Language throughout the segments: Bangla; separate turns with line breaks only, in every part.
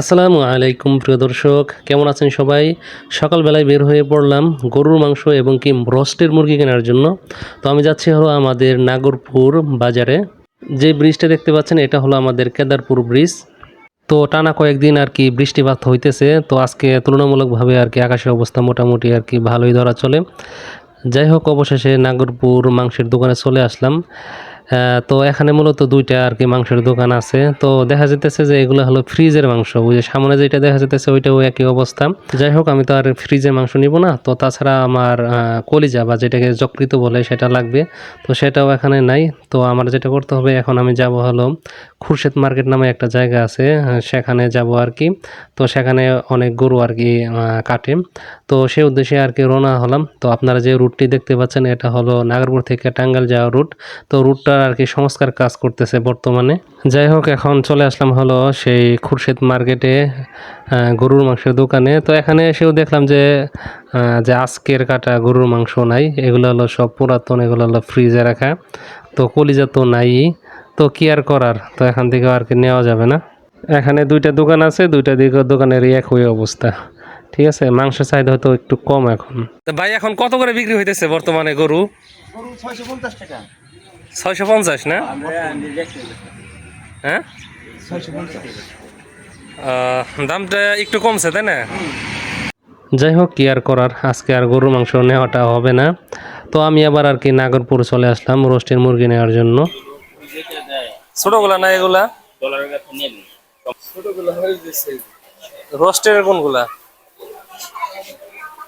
আসসালামু আলাইকুম, প্রিয় দর্শক। কেমন আছেন সবাই? সকালবেলায় বের হয়ে পড়লাম গরুর মাংস এবং কি রোস্টের মুরগি কেনার জন্য। তো আমি যাচ্ছি হলো আমাদের নাগরপুর বাজারে। যে ব্রিজটা দেখতে পাচ্ছেন, এটা হলো আমাদের কেদারপুর ব্রিজ। তো টানা কয়েকদিন আর কি বৃষ্টিপাত হইতেছে, তো আজকে তুলনামূলকভাবে আর কি আকাশের অবস্থা মোটামুটি আর কি ভালোই ধরা চলে। যাই হোক, অবশেষে নাগরপুর মাংসের দোকানে চলে আসলাম। তো এখানে মূলত দুইটা আর কি মাংসের দোকান আছে। তো দেখা যেতেছে যে এগুলো হলো ফ্রিজের মাংস। ওই যে সামনে যেটা দেখা যেতেছে ওইটাও একই অবস্থা। যাই হোক, আমি তো আর ফ্রিজের মাংস নিব না। তো তাছাড়া আমার কলিজা বা যেটাকে যকৃত বলে সেটা লাগবে। তো সেটাও এখানে নাই। তো আমার যেটা করতে হবে, এখন আমি যাব হলো খুরশেদ মার্কেট নামে একটা জায়গা আছে। সেখানে যাব আর কি। তো সেখানে অনেক গরু আর কি কাটে। তো সেই উদ্দেশ্যে আর কি রওনা হলাম। তো আপনারা যে রুটটি দেখতে পাচ্ছেন, এটা হলো নাগরপুর থেকে টাঙ্গাইল যাওয়ার রুট। তো রুটটার আর কি সংস্কার কাজ করতেছে বর্তমানে। যাই হোক, এখন চলে আসলাম হলো সেই খুরশেদ মার্কেটে গরুর মাংসের দোকানে। তো এখানে এসেও দেখলাম যে যে আজকের কাটা গরুর মাংস নাই। এগুলো হলো সব পুরাতন, এগুলো হলো ফ্রিজে রাখা। তো কলিজা তো নাই। তো কি আর করার? তো এখান থেকে আর কি নেওয়া যাবে না। এখানে দুইটা দোকান আছে দুইটা দিকে দোকানের একই অবস্থা। ঠিক আছে? মাংস চাহিদা হয়তো একটু কম এখন। ভাই এখন কত করে বিক্রি হইতেছে বর্তমানে গরু?
গরু ছয়শো পঞ্চাশ
না? হ্যাঁ? দামটা একটু কমছে তাই না? যাই হোক কি আর করার আজকে আর গরুর মাংস নেওয়াটা হবে না। তো আমি আবার আর কি নাগরপুর চলে আসলাম রোস্টের মুরগি নেওয়ার জন্য। ছোটগুলা না এগুলা? রোস্টের কোনগুলা?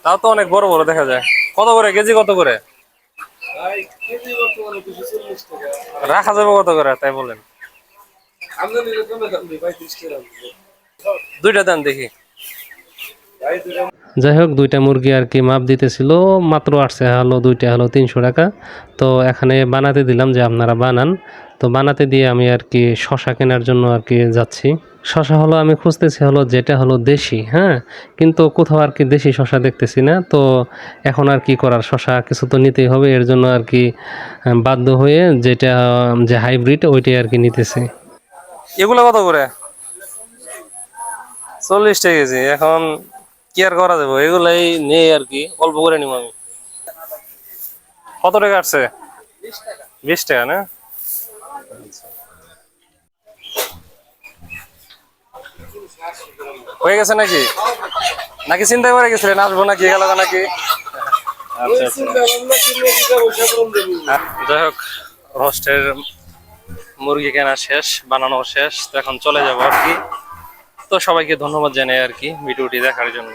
তাও তো অনেক বড় বড় দেখা যায়। কত করে? কেজি কত করে? রাখা যাবে কত করে? তাই বলেন। দুইটা দেন দেখি। যাই হোক, দুইটা মুরগি আর কি মাপ দিতেছিল, মাত্র আসছে হলো দুইটা হলো তিনশো টাকা। তো এখানে বানাতে দিলাম যে আপনারা বানান। তো বানাতে দিয়ে আমি আর কি শশা কেনার জন্য আর কি যাচ্ছি। শশা হলো আমি খুঁজতেছি হলো যেটা হলো দেশি হ্যাঁ? কিন্তু কোথাও আর কি দেশি শশা দেখতেছি না। তো এখন আর কি করার, শশা কিছু তো নিতেই হবে। এর জন্য আর কি বাধ্য হয়ে যেটা, যে হাইব্রিড, ওইটাই আর কি নিতেছি। এগুলো কত করে? চল্লিশ টাকা কেজি। এখন কি আর করা যাবে? এগুলাই নেই আর কি, অল্প করে নিব আমি। কত টাকা আসছে? বিশ টাকা না? হয়ে গেছে নাকি? নাকি চিন্তা করে গেছিলেন আসব নাকি, গেল নাকি? আচ্ছা আচ্ছা। যাই হোক রোস্টের মুরগি কেনা শেষ, বানানো শেষ, তো এখন চলে যাব আর কি। তো সবাইকে ধন্যবাদ জানাই আর কি ভিডিওটি দেখার জন্য।